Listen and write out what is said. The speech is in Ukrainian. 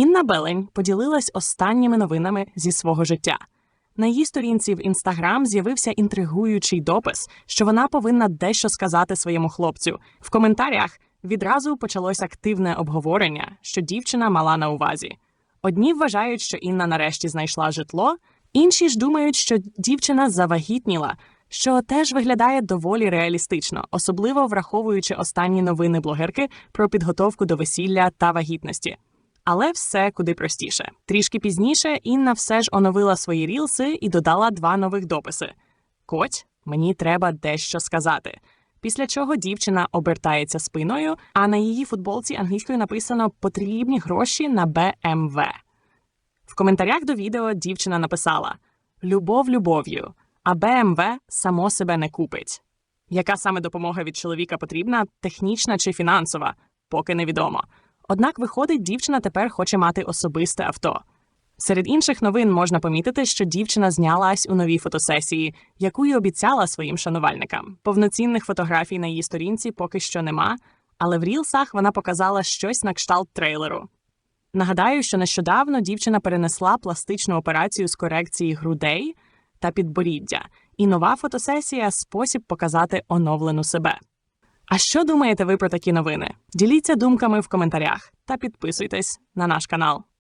Інна Белень поділилась останніми новинами зі свого життя. На її сторінці в інстаграм з'явився інтригуючий допис, що вона повинна дещо сказати своєму хлопцю. В коментарях відразу почалось активне обговорення, що дівчина мала на увазі. Одні вважають, що Інна нарешті знайшла житло, інші ж думають, що дівчина завагітніла, що теж виглядає доволі реалістично, особливо враховуючи останні новини блогерки про підготовку до весілля та вагітності. Але все куди простіше. Трішки пізніше Інна все ж оновила свої рілси і додала два нових дописи: Коть, мені треба дещо сказати. Після чого дівчина обертається спиною, а на її футболці англійською написано потрібні гроші на БМВ. В коментарях до відео дівчина написала: Любов любов'ю, а БМВ само себе не купить. Яка саме допомога від чоловіка потрібна, технічна чи фінансова, поки невідомо. Однак, виходить, дівчина тепер хоче мати особисте авто. Серед інших новин можна помітити, що дівчина знялась у новій фотосесії, яку й обіцяла своїм шанувальникам. Повноцінних фотографій на її сторінці поки що нема, але в рілсах вона показала щось на кшталт трейлеру. Нагадаю, що нещодавно дівчина перенесла пластичну операцію з корекції грудей та підборіддя, і нова фотосесія спосіб показати оновлену себе. А що думаєте ви про такі новини? Діліться думками в коментарях та підписуйтесь на наш канал.